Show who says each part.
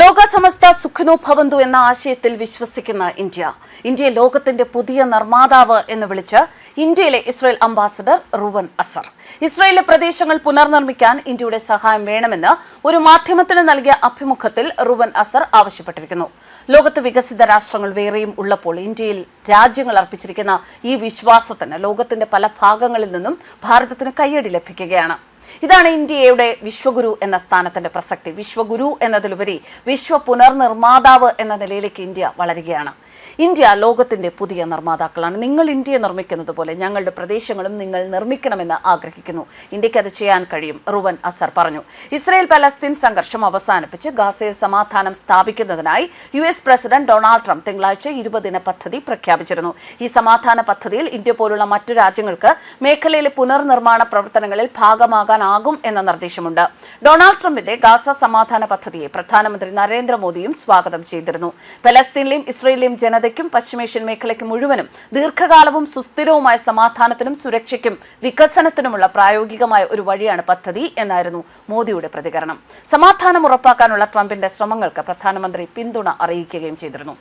Speaker 1: ലോക സമസ്ത സുഖനോ ഭവന്തു എന്ന ആശയത്തിൽ വിശ്വസിക്കുന്ന ഇന്ത്യ. ഇന്ത്യ ലോകത്തിന്റെ പുതിയ നിർമ്മാതാവ് എന്ന് വിളിച്ച് ഇന്ത്യയിലെ ഇസ്രായേൽ അംബാസഡർ റുവൻ അസർ. ഇസ്രായേലിലെ പ്രദേശങ്ങൾ പുനർനിർമ്മിക്കാൻ ഇന്ത്യയുടെ സഹായം വേണമെന്ന് ഒരു മാധ്യമത്തിന് നൽകിയ അഭിമുഖത്തിൽ റുവൻ അസർ ആവശ്യപ്പെട്ടിരിക്കുന്നു. ലോകത്ത് വികസിത രാഷ്ട്രങ്ങൾ വേറെയും ഉള്ളപ്പോൾ ഇന്ത്യയിൽ രാജ്യങ്ങൾ അർപ്പിച്ചിരിക്കുന്ന ഈ വിശ്വാസത്തിന് ലോകത്തിന്റെ പല ഭാഗങ്ങളിൽ നിന്നും ഭാരതത്തിന് കയ്യടി ലഭിക്കുകയാണ്. ഇതാണ് ഇന്ത്യയുടെ വിശ്വഗുരു എന്ന സ്ഥാനത്തിന്റെ പ്രസക്തി. വിശ്വഗുരു എന്നതിലുപരി വിശ്വ പുനർനിർമ്മാതാവ് എന്ന നിലയിലേക്ക് ഇന്ത്യ വളരുകയാണ്. ഇന്ത്യ ലോകത്തിന്റെ പുതിയ നിർമ്മാതാക്കളാണ്. നിങ്ങൾ ഇന്ത്യയെ നിർമ്മിക്കുന്നത് പോലെ ഞങ്ങളുടെ പ്രദേശങ്ങളും നിങ്ങൾ നിർമ്മിക്കണമെന്ന് ആഗ്രഹിക്കുന്നു. ഇന്ത്യയ്ക്ക് അത് ചെയ്യാൻ കഴിയും റുവൻ അസർ പറഞ്ഞു. ഇസ്രയേൽ പലസ്തീൻ സംഘർഷം അവസാനിപ്പിച്ച് ഗാസയിൽ സമാധാനം സ്ഥാപിക്കുന്നതിനായി U S president Donald Trump തിങ്കളാഴ്ച ഇരുപതിന പദ്ധതി പ്രഖ്യാപിച്ചിരുന്നു. ഈ സമാധാന പദ്ധതിയിൽ ഇന്ത്യ പോലുള്ള മറ്റു രാജ്യങ്ങൾക്ക് മേഖലയിലെ പുനർനിർമ്മാണ പ്രവർത്തനങ്ങളിൽ ഭാഗമാകാനാകും എന്ന നിർദ്ദേശമുണ്ട്. ഡൊണാൾഡ് ട്രംപിന്റെ ഗാസ സമാധാന പദ്ധതിയെ പ്രധാനമന്ത്രി നരേന്ദ്രമോദിയും സ്വാഗതം ചെയ്തിരുന്നു. പലസ്തീനിലെയും ഇസ്രയേലിലെയും ജനതയ്ക്കും പശ്ചിമേഷ്യൻ മേഖലയ്ക്ക് മുഴുവനും ദീർഘകാലവും സുസ്ഥിരവുമായ സമാധാനത്തിനും സുരക്ഷയ്ക്കും വികസനത്തിനുമുള്ള പ്രായോഗികമായ ഒരു വഴിയാണ് പദ്ധതി എന്നായിരുന്നു മോദിയുടെ പ്രതികരണം. സമാധാനം ഉറപ്പാക്കാനുള്ള ട്രംപിന്റെ ശ്രമങ്ങൾക്ക് പ്രധാനമന്ത്രി പിന്തുണ അറിയിക്കുകയും ചെയ്തിരുന്നു.